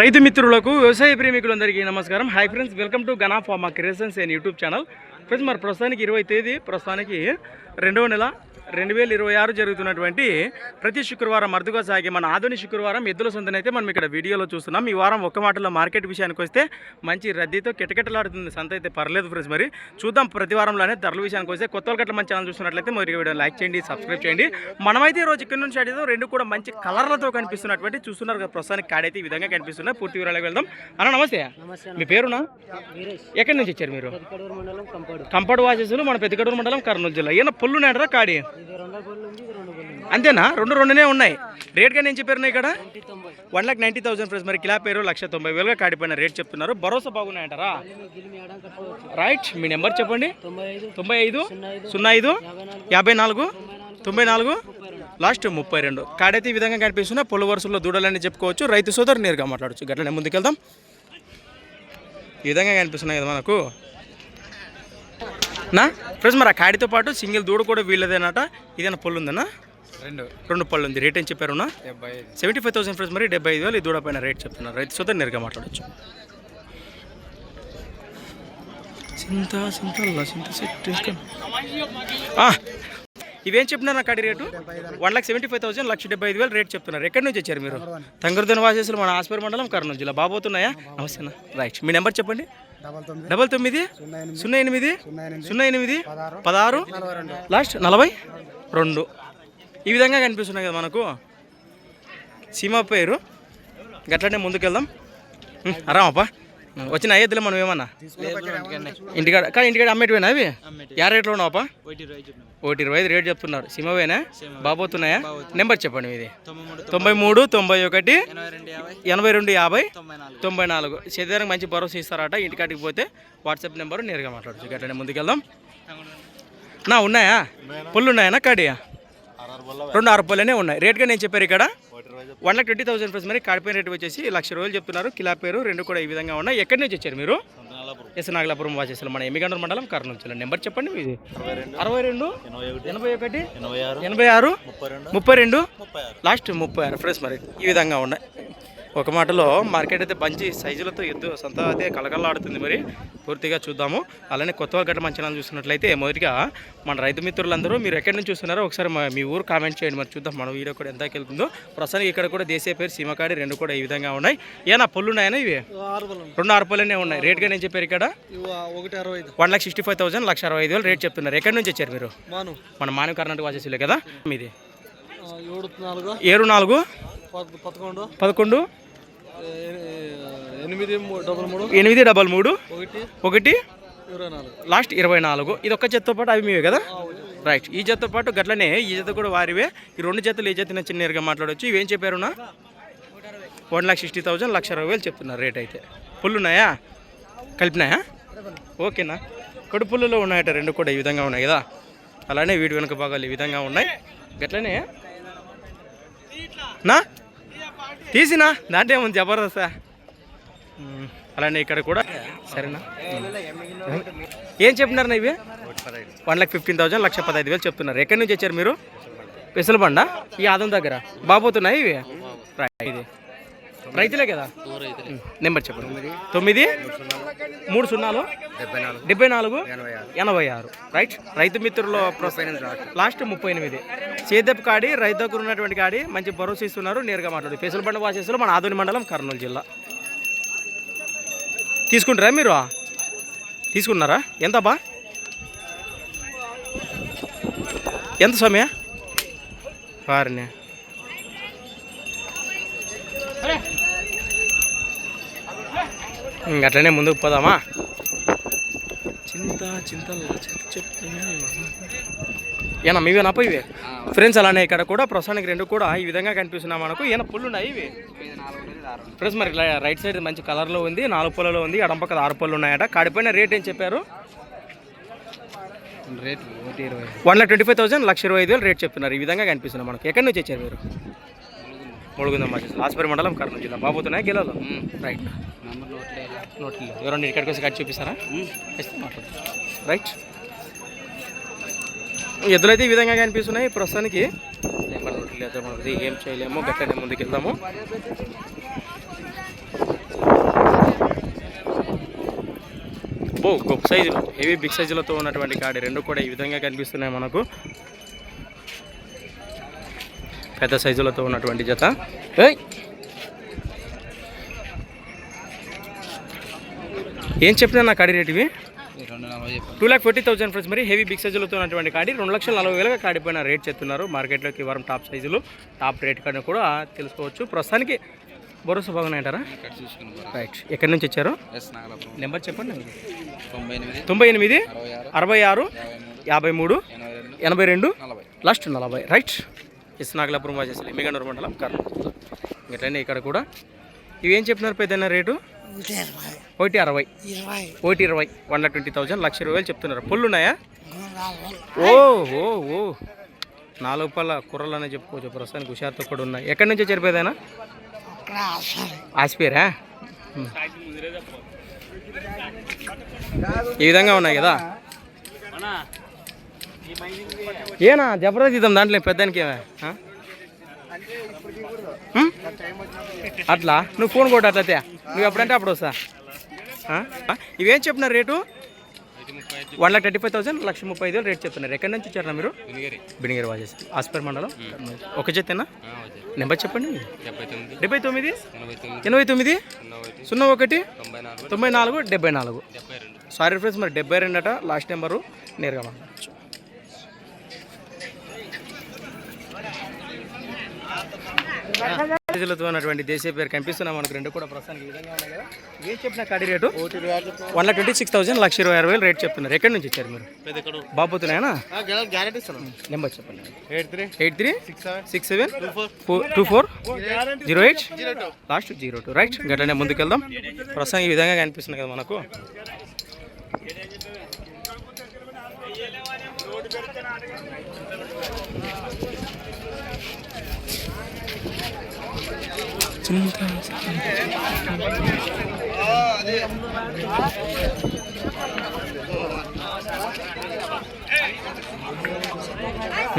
రైతు మిత్రులకు వ్యవసాయ ప్రేమికులందరికీ నమస్కారం. Hi friends welcome to Gana farm creations and YouTube channel friends మరి ప్రస్తుతానికి ఇరవై తేదీ ప్రస్తుతానికి రెండవ నెల రెండు వేల ఇరవై ఆరు జరుగుతున్నటువంటి ప్రతి శుక్రవారం అరుదుగా సాగే మన ఆధునిక శుక్రవారం ఎద్దుల సొంతనైతే మనం ఇక్కడ వీడియోలో చూస్తున్నాం. ఈ వారం ఒక్క మాటలో మార్కెట్ విషయానికి వస్తే మంచి రద్దీతో కిటకిటలాడుతుంది. సంత అయితే పర్లేదు ఫ్రెండ్స్ మరి. చూద్దాం ప్రతి వారంలోనే ధరల విషయానికి వస్తే కొత్త గట్ల మన ఛానల్ చూస్తున్నట్లయితే మరి వీడియో లైక్ చేయండి సబ్స్క్రైబ్ చేయండి. మనమైతే ఈ రోజు ఇక్కడ నుంచి చేద్దాం రెండు కూడా మంచి కలర్లతో కనిపిస్తున్నటువంటి చూస్తున్నారు కదా ప్రస్తుతానికి కాడైతే ఈ విధంగా కనిపిస్తున్నాయి. పూర్తి వివరాలకు వెళ్దాం. అన్న నమస్తే. మీ పేరునా? ఎక్కడి నుంచి వచ్చారు మీరు? పెద్దకడూరు కంపాడు. వాసెస్లు మన పెద్దగడూరు మండలం కర్నూలు జిల్లా. ఈయన పుల్లు నేడరా కాడి? అంతేనా? రెండు రెండునే ఉన్నాయి. రేట్గా నేను చెప్పారు ఇక్కడ? One lakh ninety thousand friends మరి కిలా పేరు లక్ష తొంభై వేలుగా కాడిపోయిన రేట్ చెప్తున్నారు. భరోసా బాగున్నాయంటారా? రైట్ మీ నెంబర్ చెప్పండి. తొంభై ఐదు సున్నా ఐదు యాభై నాలుగు తొంభై నాలుగు లాస్ట్ ముప్పై రెండు. కాడైతే ఈ విధంగా కనిపిస్తున్నా పొల వరుసల్లో దూడలని చెప్పుకోవచ్చు. రైతు సోదరు నేరుగా మాట్లాడచ్చు. గట్లనే ముందుకెళ్దాం. ఈ విధంగా కనిపిస్తున్నాయి కదా మనకు. నా? ఫ్రెండ్స్ మరి ఆ కాడితో పాటు సింగిల్ దూడ కూడా వీళ్ళదేనట. ఇదేనా పళ్ళు ఉందన్నా? రెండు. రెండు పళ్ళు ఉంది. రేట్ ఏం చెప్పారునా? సెవెంటీ ఫైవ్ థౌసండ్ ఫ్రెండ్స్ మరి డెబ్బై ఐదు వేలు ఈ దూడ పైన రేట్ చెప్తున్నారు. రైతు సోదరు నేరుగా మాట్లాడచ్చు. చింత చింత చింత సెట్ ఇవేం చెప్తున్నారు నాకు కాడి rate? One lakh seventy five thousand లక్ష డెబ్బై ఐదు వేలు రేట్ చెప్తున్నారు. ఎక్కడి నుంచి వచ్చారు మీరు? తంగరుదన వాసేసులు మన ఆస్పేర్ మండలం కర్నూలు జిల్లా. బాబోతున్నాయా నమస్తేనా రైట్ మీ నెంబర్ చెప్పండి. డబల్ తొమ్మిది సున్నా ఎనిమిది సున్నా ఎనిమిది పదహారు లాస్ట్ నలభై రెండు. ఈ విధంగా కనిపిస్తున్నాయి కదా మనకు. సీమా పేరు. గట్లనే ముందుకెళ్దాం. రామప్ప వచ్చిన అయ్యేద్దులే మనం ఏమన్నా? ఇంటికాడ కానీ ఇంటికాడ అమ్మేటివేనా అవి? యా రేట్లో ఉన్నావప్పా ఒకటి ఇరవై ఐదు రేట్ చెప్తున్నారు. సిమవేనా బాబోతున్నాయా నెంబర్ చెప్పండి మీది. తొంభై మూడు తొంభై ఒకటి ఎనభై రెండు యాభై. తొంభై నాలుగు. శరీరానికి మంచి భరోసా ఇస్తారట. ఇంటికాటికి పోతే వాట్సాప్ నెంబర్ నేరుగా మాట్లాడచ్చు. గట్లనే ముందుకెళ్దాం. నా ఉన్నాయా? పుల్లు ఉన్నాయా కాడియా? రెండు ఆరు పళ్ళనే ఉన్నాయి. రేట్గా నేను చెప్పారు ఇక్కడ. One lakh twenty thousand plus మరి కాడిపోయిన రేట్ వచ్చేసి లక్ష రోజులు చెప్తున్నారు. కిలా పేరు రెండు కూడా ఈ విధంగా ఉన్నాయి. ఎక్కడి నుంచి వచ్చారు మీరు? ఎస్ నాగలాపురం వాచేసారు మన ఎమ్మిగండ్ర మండలం కర్నూలు జిల్లా. నెంబర్ చెప్పండి మీది. అరవై రెండు ఎనభై ఒకటి ఎనభై ఆరు ముప్పై రెండు లాస్ట్ ముప్పై ఆరు. ఫ్రెండ్స్ మరి ఈ విధంగా ఉన్నాయి. ఒక మాటలో మార్కెట్ అయితే మంచి సైజులతో ఎద్దు సంత అయితే కలకల్లాడుతుంది మరి. పూర్తిగా చూద్దాము. అలానే కొత్త గట్ట మంచి చూస్తున్నట్లయితే మొదటిగా మన రైతు మిత్రులందరూ మీరు ఎక్కడి నుంచి చూస్తున్నారో ఒకసారి మా- ఊరు కామెంట్ చేయండి. మరి చూద్దాం మన వీడియో కూడా ఎంతకి వెళ్తుందో. ప్రస్తుతానికి ఇక్కడ కూడా దేశీయ పేరు సీమకాడి రెండు కూడా ఈ విధంగా ఉన్నాయి. ఏనా పళ్ళు ఉన్నాయనా ఇవి రెండు ఆరు పళ్ళనే ఉన్నాయి. రేట్గా నేను చెప్పారు ఇక్కడ? One lakh sixty five thousand లక్ష అరవై ఐదు వేలు రేట్ చెప్తున్నారు. ఎక్కడి నుంచి వచ్చారు మీరు? మాను. మన మానవ కర్ణాటక వాసేసులే కదా? మీది? ఏడు నాలుగు? పదకొండు. పదకొండు. ఎనిమిది డబల్ మూడు. ఒకటి. ఒకటి. ఇరవై నాలుగు. లాస్ట్ ఇరవై నాలుగు. ఇది ఒక్క జతతో పాటు అవి మీవే కదా? రైట్ ఈ జతతో పాటు గట్లనే ఈ జత కూడా వారివే. ఈ రెండు జతలు ఈ జత చిన్న నేరుగా మాట్లాడవచ్చు ఇవేం చెప్పారునా వన్ లాక్ సిక్స్టీ థౌజండ్ లక్ష అరవై వేలు చెప్తున్నారు రేట్ అయితే. పుల్లు ఉన్నాయా? కలిపినాయా? ఓకేనా కడుపుల్లో ఉన్నాయట రెండు కూడా ఈ విధంగా ఉన్నాయి కదా? అలానే వీడి వెనుక భాగాలు ఈ విధంగా ఉన్నాయి. గట్లనే? నా? తీసినా? దాంట్లో ఏముంది? జబర్దస్తా. అలానే ఇక్కడ కూడా. సరేనా? ఏం చెప్తున్నారు ఇవి? వన్ లాక్ ఫిఫ్టీన్ థౌసండ్ లక్ష పదహైదు వేలు చెప్తున్నారు. ఎక్కడి నుంచి వచ్చారు మీరు? పెసలబండ? ఈ ఆదం దగ్గర. బాబోతున్నాయి ఇవి? ఇది రైతులే కదా? నెంబర్ చెప్పండి. తొమ్మిది. మూడు సున్నాలు? డెబ్బై నాలుగు. ఎనభై ఆరు. రైట్? రైతు మిత్రుల్లో లాస్ట్. ముప్పై ఎనిమిది. సేదపు కాడి రైతు దగ్గర ఉన్నటువంటి కాడి మంచి భరోసా ఇస్తున్నారు నేరుగా మాట్లాడు. పెసల బండ వాసేసులు మన ఆదోని మండలం కర్నూలు జిల్లా. తీసుకుంటారా మీరు? తీసుకున్నారా? ఎంత బా? ఎంత సమయ? వారిని అట్లనే ముందుకు పోదామా? చింత చింతలు ఏనా మీవేనా పోయి ఇవి? ఫ్రెండ్స్ అలానే ఇక్కడ కూడా ప్రస్తుతానికి రెండు కూడా ఈ విధంగా కనిపిస్తున్నాయి మనకు. ఈయన పుల్లు ఉన్నాయి ఇవి? ఫ్రెండ్స్ మరి రైట్ సైడ్ మంచి కలర్లో ఉంది నాలుగు పొలలో ఉంది ఎడం పక్కన ఆరు పళ్ళు ఉన్నాయట. కాడిపోయిన రేట్ ఏం చెప్పారు? Rate one lakh twenty five thousand లక్ష ఇరవై ఐదు వేలు రేట్ చెప్తున్నారు. ఈ విధంగా కనిపిస్తుంది మనకు. ఎక్కడి నుంచి వచ్చారు మీరు? మూడుగుందమ్మ ఆస్పరి మండలం కర్నూలు జిల్లా. బాబోతున్నాయి గిలాలో రైట్ నోట్లు ఎవరండి ఇక్కడికి వచ్చి కట్టి చూపిస్తారా? రైట్ ఎద్దులైతే ఈ విధంగా కనిపిస్తున్నాయి ప్రస్తుతానికి. నెంబర్ నోట్లు ఏం చేయలేము గట్టనే ముందుకు వెళ్దాము బో గొప్ప సైజులో. హెవీ బిగ్ సైజులతో ఉన్నటువంటి గాడి రెండు కూడా ఈ విధంగా కనిపిస్తున్నాయి మనకు. పెద్ద సైజులతో ఉన్నటువంటి జత. ఏం చెప్పినా నా కాడి రేట్ ఇవి? Two lakh forty thousand friends మరి హెవీ బిగ్ సైజులతో ఉన్నటువంటి కాడి. రెండు లక్షల నలభై వేలుగా కాడిపోయిన రేట్ చెప్తున్నారు. మార్కెట్లోకి వారం టాప్ సైజులు టాప్ రేట్ కానీ కూడా తెలుసుకోవచ్చు. ప్రస్తుతానికి భరోసా బాగున్నాయంటారా అంటారా రైట్ ఎక్కడి నుంచి వచ్చారు? నెంబర్ చెప్పండి. తొంభై ఎనిమిది అరవై ఆరు యాభై మూడు ఎనభై రెండు. లాస్ట్ నలభై. రైట్ ఎస్ నాగలాపురం వాచేసి మిగనూరు మండలం కర్నూలు. ఇట్లనే ఇక్కడ కూడా. ఇవి ఏం చెప్పినారు పెద్దన్న రేటు? ఒకటి అరవై. ఒకటి ఇరవై. వన్ లాక్ ట్వంటీ థౌసండ్ లక్ష ఇరవై వేలు చెప్తున్నారు. పుల్లు ఉన్నాయా? ఓ ఓ ఓ. నాలుగు పళ్ళ కుర్రలు అనే చెప్పుకోవచ్చు. ప్రస్తుతానికి హుషారుతో కూడా ఉన్నాయి. ఎక్కడి నుంచి చెరిపోయేదైనా ఆసిపోయారా ఈ విధంగా ఉన్నాయి కదా? ఏనా? జబర్దస్త్ ఇద్దాం దాంట్లో పెద్దానికి ఏమే? అట్లా? నువ్వు ఫోన్ కొట్టు అట్లయితే. నువ్వు ఎప్పుడంటే అప్పుడు వస్తా? ఇవేం చెప్తున్నారు rate? One lakh thirty five thousand లక్ష ముప్పై ఐదు వేలు రేట్ చెప్తున్నారు. ఎక్కడి నుంచి వచ్చారు మీరు? బినిగేరి వాజెస్. ఆస్పర్ మండలం? ఒక జతేనా నెంబర్ చెప్పండి. డెబ్బై తొమ్మిది. ఎనభై తొమ్మిది. సున్నా ఒకటి. తొంభై నాలుగు. డెబ్బై నాలుగు. సారీ ఫ్రెండ్స్ మరి డెబ్బై రెండు అట లాస్ట్ నెంబరు నేరుగా మాట్లాడచ్చు. ప్రజలతో ఉన్నటువంటి దేశీయ పేరు కనిపిస్తున్నాం. మనకు రెండు కూడా ప్రస్తుతానికి విధంగా ఉన్నాయి కదా. ఏం చెప్పిన కడి rate? One lakh twenty six thousand లక్ష ఇరవై ఆరు వేలు రేట్ చెప్తున్నారు. ఎక్కడి నుంచి ఇచ్చారు మీరు? బాబుతున్నాయనా గ్యారెంటీ నెంబర్ చెప్పండి. Eight three eight three six seven four two four zero eight last zero two. Right గట్లనే ముందుకెళ్దాం. ప్రస్తుతం ఈ విధంగా కనిపిస్తుంది కదా మనకు.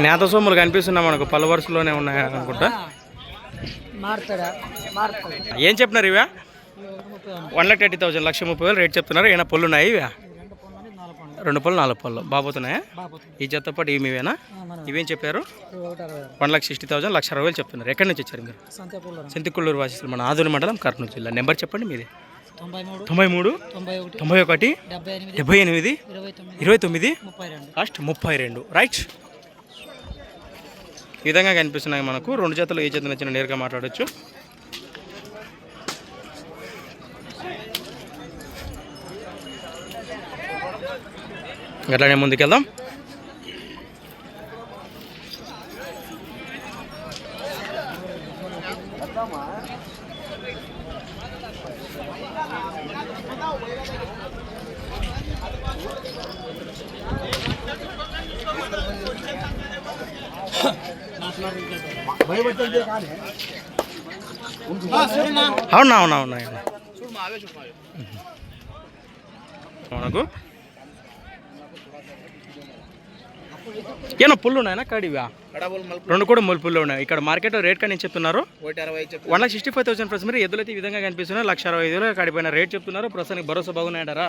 నేత సొమ్ములు కనిపిస్తున్నాయి మనకు పలు వరుసలోనే ఉన్నాయి అనుకుంటా? ఏం చెప్తున్నారు ఇవా వన్ లాక్ థర్టీ థౌసండ్ లక్ష ముప్పై వేలు రేట్ చెప్తున్నారు ఏమైనా పళ్ళు ఉన్నాయి ఇవా రెండు పళ్ళు నాలుగు పళ్ళు. బాబోతున్నాయా ఈ జత పాటు ఇవి మీవేనా? ఇవేం చెప్పారు? వన్ లాక్ సిక్స్టీ థౌసండ్ లక్ష అరవై వేలు చెప్తున్నారు ఎక్కడి నుంచి వచ్చారు మీరు? సంతేపూల సింతికుళ్ళూరు వాసిస్తులు మన ఆదూరు మండలం కర్నూలు జిల్లా. నెంబర్ చెప్పండి మీది. తొంభై మూడు తొంభై ఒకటి డెబ్బై ఎనిమిది ఇరవై తొమ్మిది లాస్ట్ ముప్పై రెండు. రైట్ ఈ విధంగా కనిపిస్తున్నాయి మనకు. రెండు జతలు ఏ జత నచ్చిన నేరుగా మాట్లాడొచ్చు. అట్లానే ముందుకెళ్దాం అవునా అవునా అవునా అవునా. మనకు ఏమన్నా పుల్లు ఉన్నాయన్నా కడివా రెండు కూడా మూడు పుల్లు ఉన్నాయి. ఇక్కడ మార్కెట్ రేట్ కానీ చెప్తున్నారు. One lakh sixty five thousand plus మరి ఎద్దులైతే ఈ విధంగా కనిపిస్తున్నారు లక్ష అరవై ఐదు కడిపోయిన రేట్ చెప్తున్నారు. ప్రస్తుతానికి భరోసా బాగున్నాయంటారా?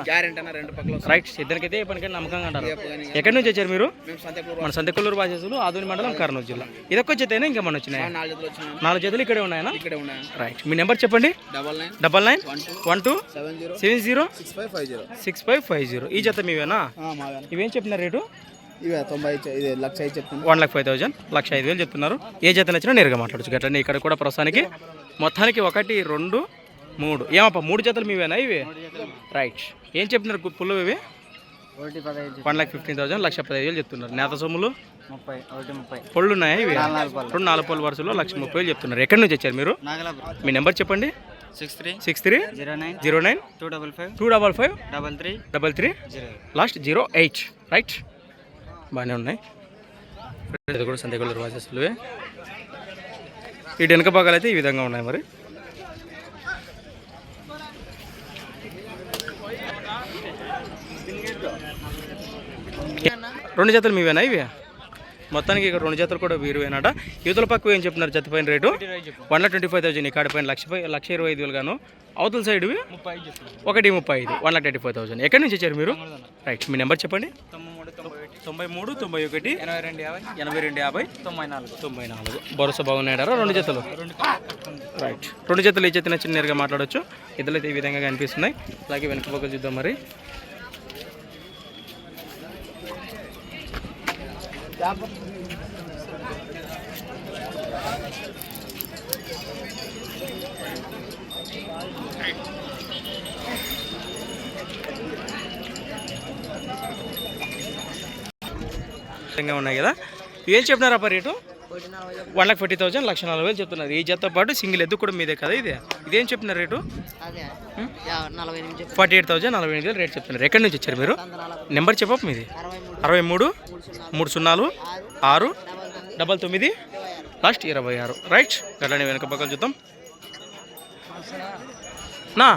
రైట్ ఇద్దరికైతే పనికైనా నమ్మకంగా అంటారు ఎక్కడి నుంచి వచ్చారు మీరు? మన సంతకొల్లూరు బాధ్యతలు ఆదూరి మండలం కర్నూలు జిల్లా. ఇదొక్క జతైనా ఇంకా మన వచ్చినాయి నాలుగు జతలు వచ్చినాయి. నాలుగు జతలు ఇక్కడే ఉన్నాయి? రైట్ మీ నెంబర్ చెప్పండి. Double nine one two one two seven zero six five five zero. ఈ జత మీవేనా? ఇవేం చెప్పినారు రేటు? ఇవే తొంభై ఇది లక్ష ఐదు వన్ లాక్ ఫైవ్ థౌసండ్ లక్ష ఐదు వేలు చెప్తున్నారు. ఏ జత నచ్చినా నేరుగా మాట్లాడచ్చు. అట్లనే ఇక్కడ కూడా ప్రస్తుతానికి మొత్తానికి ఒకటి రెండు మూడు. ఏమప్ప మూడు జతలు మీవేనా ఇవి? రైట్ ఏం చెప్పినారు గు- పుల్లు ఇవి? వన్ లాక్ ఫిఫ్టీన్ థౌసండ్ లక్ష పదిహేను వేలు చెప్తున్నారు. నేత సొమ్ములు? ముప్పై ఒకటి ముప్పై. పళ్ళు ఉన్నాయా ఇవి రెండు నాలుగు పళ్ళు వరుసలో లక్ష ముప్పై వేలు చెప్తున్నారు. ఎక్కడి నుంచి వచ్చారు మీరు? నాగలాపురం. మీ నెంబర్ చెప్పండి. Six three. Six three. Zero nine. Zero nine. Two double five. Two double five. Double three. Double three. Zero. Last zero eight. Right బాగానే ఉన్నాయి. ఇది కూడా సందేగొల్లు వాసెస్లువే ఈ వెనుక భాగాలు అయితే ఈ విధంగా ఉన్నాయి మరి. రెండు జతలు మీవేనా ఇవి? మొత్తానికి ఇక్కడ రెండు జతలు కూడా వీరువేనట. యువతల పక్క ఏం చెప్తున్నారు జత పైన rate? One lakh twenty five thousand ఈ కాడ పైన లక్ష లక్ష ఇరవై ఐదు వేలు గాను. అవతల సైడ్ ఒకటి ముప్పై ఐదు one lakh thirty five thousand. ఎక్కడి నుంచి వచ్చారు మీరు? రైట్ మీ నెంబర్ చెప్పండి. తొంభై మూడు తొంభై ఒకటి. ఎనభై రెండు యాభై ఎనభై రెండు యాభై తొంభై నాలుగు. తొంభై నాలుగు. భరోసా బాగున్నాడారా రెండు జతలు? రైట్ రెండు జతలు ఈ జత నచ్చిన నేరుగా మాట్లాడొచ్చు. ఇద్దరు అయితే ఈ విధంగా కనిపిస్తున్నాయి. అలాగే వెనక పక్క చూద్దాం మరి. విధంగా ఉన్నాయి కదా. ఏం చెప్తున్నారా అప్ప rate? One lakh fifty thousand లక్ష నలభై వేలు చెప్తున్నారు. ఈ జతతో పాటు సింగిల్ ఎద్దు కూడా మీదే కదా ఇది? ఇదేం చెప్తున్నారు రేటు? ఫార్టీ ఎయిట్ థౌసండ్ నలభై ఎనిమిది వేలు రేట్ చెప్తున్నారు. ఎక్కడి నుంచి వచ్చారు మీరు? నెంబర్ చెప్ప మీది. అరవై మూడు మూడు సున్నాలు ఆరు డబల్ తొమ్మిది లాస్ట్ ఇరవై ఆరు. రైట్ గట్లనే వెనక పక్కన చూద్దాం. నా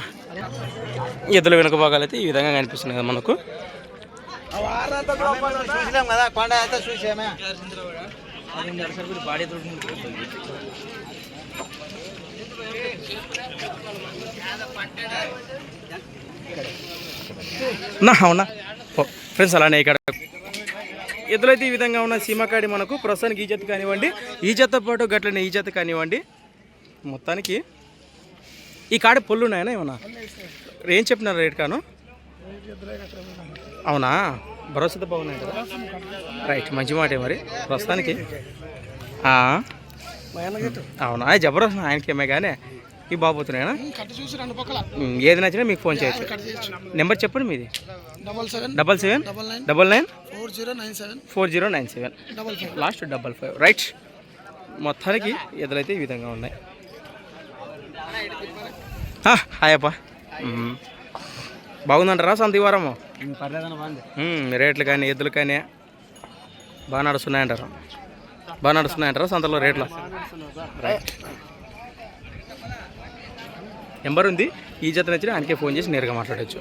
ఎద్దుల వెనుక భాగాలు అయితే ఈ విధంగా కనిపిస్తున్నాయి కదా మనకు. చూసినాం కదా కొండ అయితే చూసామే. నా అవునా? ఫ్రెండ్స్ అలానే ఇక్కడ ఎదురైతే ఈ విధంగా ఉన్న సీమకాడి మనకు ప్రస్తుతానికి ఈ జత కానివ్వండి ఈ జత పాటు గట్లనే ఈ జత కానివ్వండి మొత్తానికి ఈ కాడ పొల్లు ఉన్నాయనా ఏమన్నా? ఏం చెప్పినారు రేట్ కాను? అవునా? భరోసాతో బాగున్నాయి కదా? రైట్ మంచి మాటే మరి? ప్రస్తుతానికి. అవునా? జబర్దస్త్ ఆయనకేమే కానీ ఈ బాబోతున్నాయనా ఉమ్, ఏది నచ్చినా మీకు ఫోన్ చేయొచ్చు. నెంబర్ చెప్పండి మీది. Double seven double nine four zero nine seven last double five. Right. మొత్తానికి ఎదురైతే ఈ విధంగా ఉన్నాయి. హాయ్ అప్ప. బాగుందంటారా సంత ఈ వారము రేట్లు కానీ ఎద్దులు కానీ బాగా నడుస్తున్నాయంటారా? బాగా నడుస్తున్నాయంటారా సంతలో రేట్లు? రైట్ నెంబర్ ఉంది. ఈ జత నచ్చిన ఆయనకే ఫోన్ చేసి నేరుగా మాట్లాడచ్చు.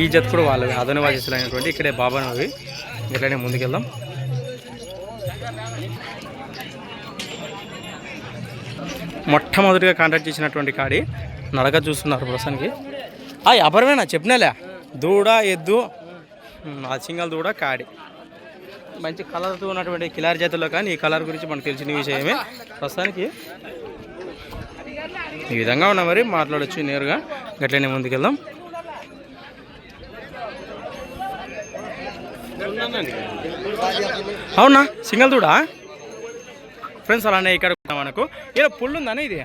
ఈ జత కూడా వాళ్ళవి. అదన వాచేసులు అయినటువంటి ఇక్కడే బాబానవి ఇట్లనే ముందుకెళ్దాం. మొట్టమొదటిగా కాంటాక్ట్ చేసినటువంటి కాడి నడక చూస్తున్నారు ప్రస్తుతానికి ఆ అపరమేనా చెప్పినాలే. దూడ ఎద్దు ఆ సింగల్ దూడ కాడి. మంచి కలర్తో ఉన్నటువంటి కిలారి జాతుల్లో కానీ ఈ కలర్ గురించి మనకు తెలిసిన విషయమే. ప్రస్తుతానికి ఈ విధంగా ఉన్నా మరి మాట్లాడచ్చు నేరుగా. గట్లనే ముందుకెళ్దాం. అవునా? సింగల్ దూడా? ఫ్రెండ్స్ అలానే ఇక్కడ కూడా మనకు. ఇలా పుల్లు ఉందనే ఇది?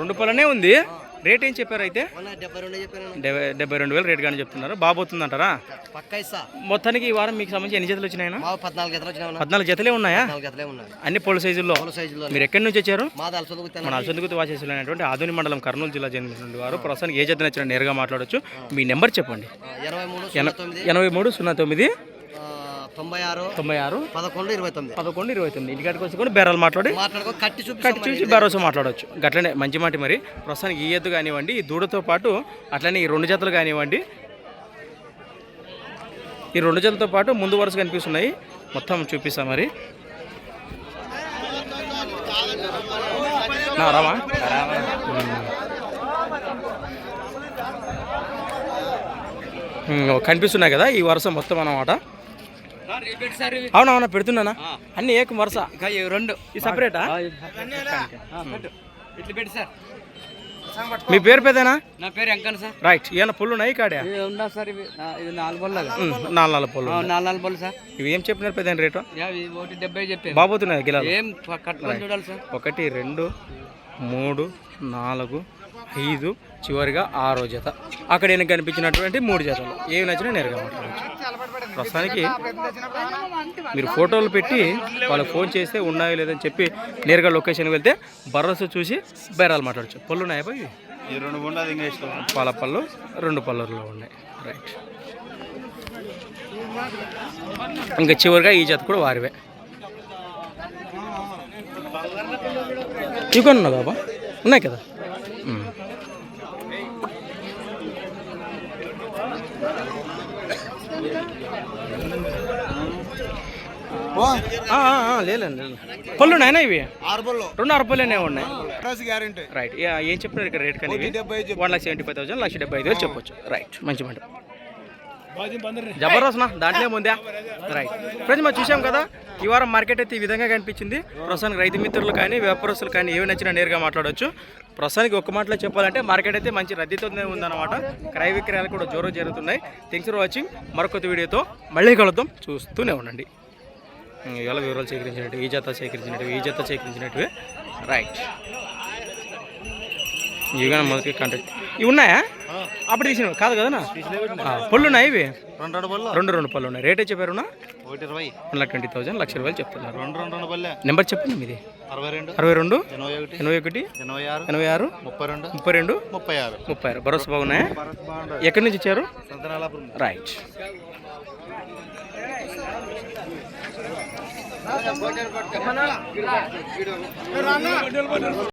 రెండు పళ్ళనే ఉంది. రేట్ ఏం చెప్పారు అయితే? డెబ్బై రెండు వేలు రేట్ కానీ చెప్తున్నారు బాబోతుందంటారా పక్క ఇస్తా. మొత్తానికి ఈ వారం మీకు సంబంధించి ఎన్ని జతలు వచ్చినాయన మా పద్నాలుగు వచ్చినా జతలే ఉన్నాయా? అన్ని పొల సైజుల్లో? మీరు ఎక్కడి నుంచి వచ్చారు? మన అల్సందుకు అనేటువంటి ఆధునిక మండలం కర్నూలు జిల్లా చెందినటువంటి వారు. ప్రస్తుతానికి ఏ జత నచ్చిన నేరుగా మాట్లాడొచ్చు. మీ నెంబర్ చెప్పండి. ఎనభై మూడు సున్నా తొమ్మిది. తొంభై ఆరు తొంభై ఆరు పదకొండు ఇరవై తొమ్మిది. పదకొండు ఇరవై తొమ్మిది. ఇంటికాడికి వచ్చి కూడా బేరాలు మాట్లాడి కట్టి చూపి కట్టి చూసి భరోసా మాట్లాడవచ్చు గట్లనే మంచి మాట మరి. ప్రస్తుతానికి ఈ ఎద్దు కానివ్వండి ఈ దూడతో పాటు అట్లనే ఈ రెండు జతలు కానివ్వండి ఈ రెండు జతలతో పాటు ముందు వరుస కనిపిస్తున్నాయి. మొత్తం చూపిస్తా మరి. రామా కనిపిస్తున్నాయి కదా ఈ వరుస మొత్తం అన్నమాట. అవునవునా పెడుతున్నానా? అన్ని ఏకం వరుస? రెండు. ఈ సపరేటా ఇట్లా పెట్టి సార్. మీ పేరు పేదేనా నా పేరు వెంకన్న సార్. రైట్ ఏమైనా పుల్లు ఉన్నాయి కాడా? ఉందా సార్ ఇవి ఇది నాలుగు ఉమ్, నాలుగు నాలుగు పుల్లు ఉన్నాయి. నాలుగు నాలుగు బళ్ళు సార్. ఇవి ఏం చెప్పినారు పెద్ద రేటు? ఒకటి డెబ్బై చెప్పాను బాబోతున్నాయి గిలాలు. ఏం కట్టుకొని చూడాలి సార్. ఒకటి రెండు మూడు నాలుగు ఐదు చివరిగా ఆరో జత. అక్కడ ఈయనకి కనిపించినటువంటి మూడు జతలు. ఏవి నచ్చినా నేరుగా మాట్లాడవచ్చు ప్రస్తుతానికి మీరు ఫోటోలు పెట్టి వాళ్ళకి ఫోన్ చేస్తే ఉన్నాయో లేదని చెప్పి నేరుగా లొకేషన్కి వెళ్తే భరోసా చూసి బేరాలు మాట్లాడచ్చు. పళ్ళు ఉన్నాయా పోయి రెండు పాల పళ్ళు రెండు పళ్ళులో ఉన్నాయి. రైట్ ఇంకా చివరిగా ఈ జత కూడా వారివే. ఇవి బాబా? ఉన్నాయి కదా ఉమ్. ఆ, ఆ, ఆ, లేదండి లేదు. పళ్ళు ఉన్నాయనా ఇవి? ఆరు రెండు అర పళ్ళునే ఉన్నాయి. గ్యారంటీ రైట్ ఏం చెప్తున్నారు ఇక్కడ రేట్ కానీ one lakh seventy five thousand లక్ష డెబ్బై ఐదు వేలు చెప్పొచ్చు. రైట్ మంచి మాట. జబర్దస్త్ నా దాంట్లో ఏముందా? రైట్ ఫ్రెండ్స్ మనం చూసాం కదా ఈ వారం మార్కెట్ అయితే ఈ విధంగా కనిపించింది. ప్రస్తుతానికి రైతు మిత్రులు కానీ వ్యాపారస్తులు కానీ ఏవి నచ్చినా నేరుగా మాట్లాడవచ్చు ప్రస్తుతానికి ఒక్క మాటలో చెప్పాలంటే మార్కెట్ అయితే మంచి రద్దీతోనే ఉందన్నమాట. క్రయ విక్రయాలు కూడా జోరు జరుగుతున్నాయి. థ్యాంక్స్ ఫర్ వాచింగ్ మరొక వీడియోతో మళ్ళీ కలుద్దాం. చూస్తూనే ఉండండి. ఇవాళ వివరాలు సేకరించినట్టు ఈ జత సేకరించినట్టు ఈ జత సేకరించినట్టువే. రైట్ ఇవి కానీ మొదటి కాంటాక్ట్ ఇవి ఉన్నాయా? అప్పుడు తీసినవి. కాదు కదా పళ్ళు ఉన్నాయి ఇవి? రెండు రెండు పళ్ళు. ఉన్నాయి. రేట్ చెప్పారునా ఇరవై. వన్ లాక్ ట్వంటీ థౌసండ్ లక్ష రూపాయలు చెప్తున్నారు. నెంబర్ చెప్పండి మీది. అరవై రెండు ఎనభై ఒకటి ఎనభై ఆరు ముప్పై రెండు ముప్పై రెండు ముప్పై ఆరు. ముప్పై ఆరు. భరోసా బాగున్నాయా? ఎక్కడి నుంచి ఇచ్చారు? సంతనాలాపురం రైట్